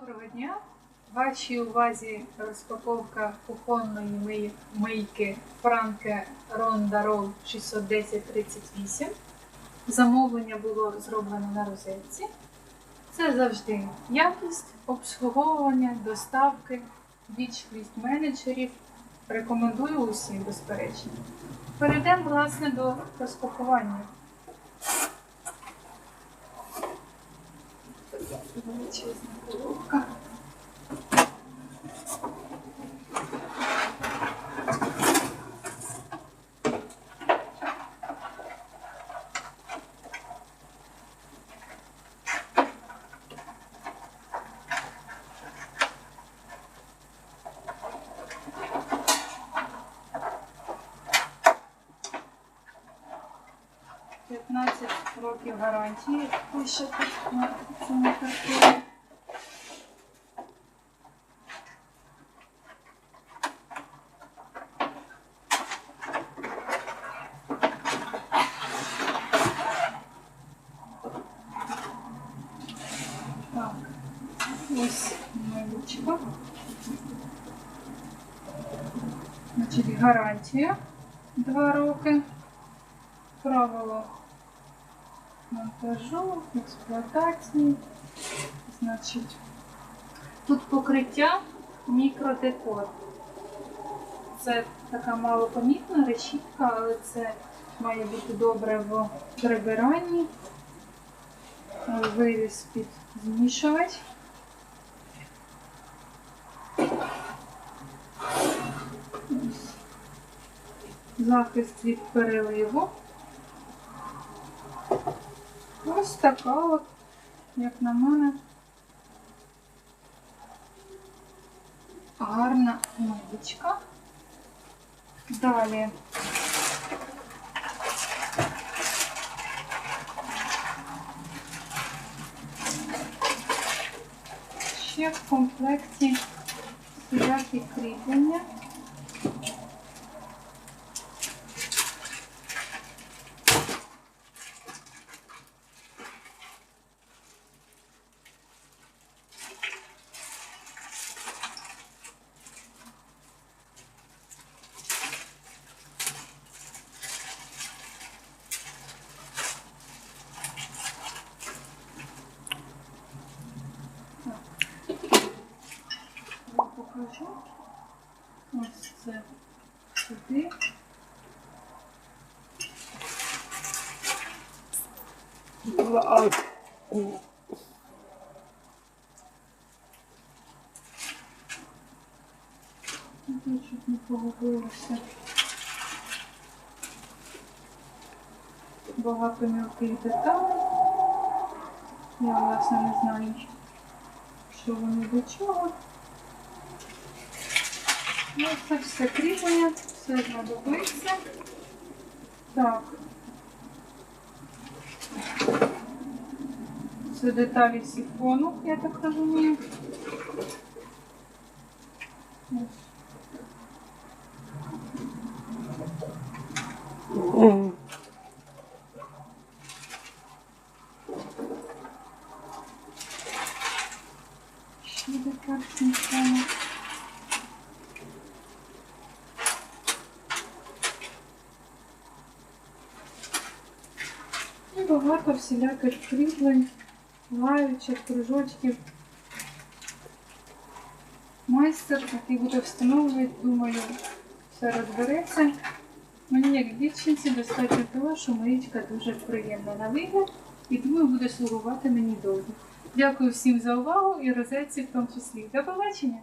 Доброго дня! Вашій увазі розпаковка кухонної мий- мийки Франке Рондарол 61038. Замовлення було зроблено на розетці. Це завжди якість, обслуговування, доставки, вічливість менеджерів. Рекомендую усім, безперечно. Перейдемо, власне, до розпакування. Величезна коробка. П'ятнадцять років гарантії пише тут на цьому картоні. Так, ось малючка. Значить, гарантія 2 роки. Правило монтажу, експлуатації. Значить, тут покриття мікродекор. Це така малопомітна решітка, але це має бути добре в прибиранні. Виріз під змішувач. Захист від переливу. Ось така от, як на мене, гарна миличка. Далі. Ще в комплекті всілякі кріплення. Я покажу. Ось це сюди. Тут чуть не погубилося. Багато мілких деталей. Я власне не знаю, що вони до чого. Ну, це все кріплення, все знадобиться. Так. Це деталі сифону, я так розумію. Ось. Ще деталь сифону. Багато всіляких кріплень, лаючок, кружочків. Майстер, який буде встановлювати, думаю, все розбереться. Мені як дівчинці достатньо того, що маєчка дуже приємна на вигляд і думаю, буде слугувати мені довго. Дякую всім за увагу і розетці в тому числі. До побачення!